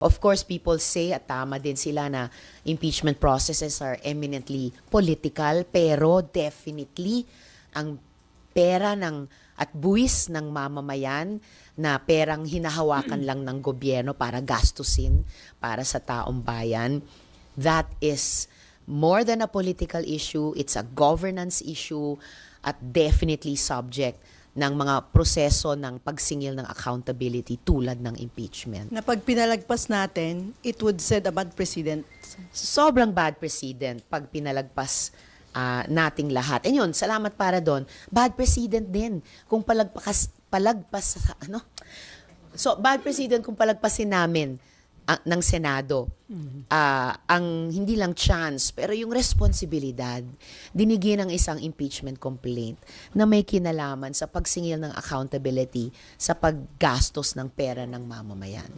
Of course, people say at tama din sila na impeachment processes are eminently political, pero definitely ang pera ng at buwis ng mamamayan na perang hinahawakan lang ng gobyerno para gastusin para sa taong bayan, that is more than a political issue, it's a governance issue at definitely subject ng mga proseso ng pagsingil ng accountability tulad ng impeachment. Na pag pinalagpas natin, it would set a bad precedent. sobrang bad precedent pag pinalagpas ah, nating lahat. And yun, salamat para doon. Bad precedent din kung palagpas, palagpas sa, ano? So, bad precedent kung palagpasin namin ah, ng Senado. Ah, ang hindi lang chance, pero yung responsibilidad, dinigyan ng isang impeachment complaint na may kinalaman sa pagsingil ng accountability sa paggastos ng pera ng mamamayan.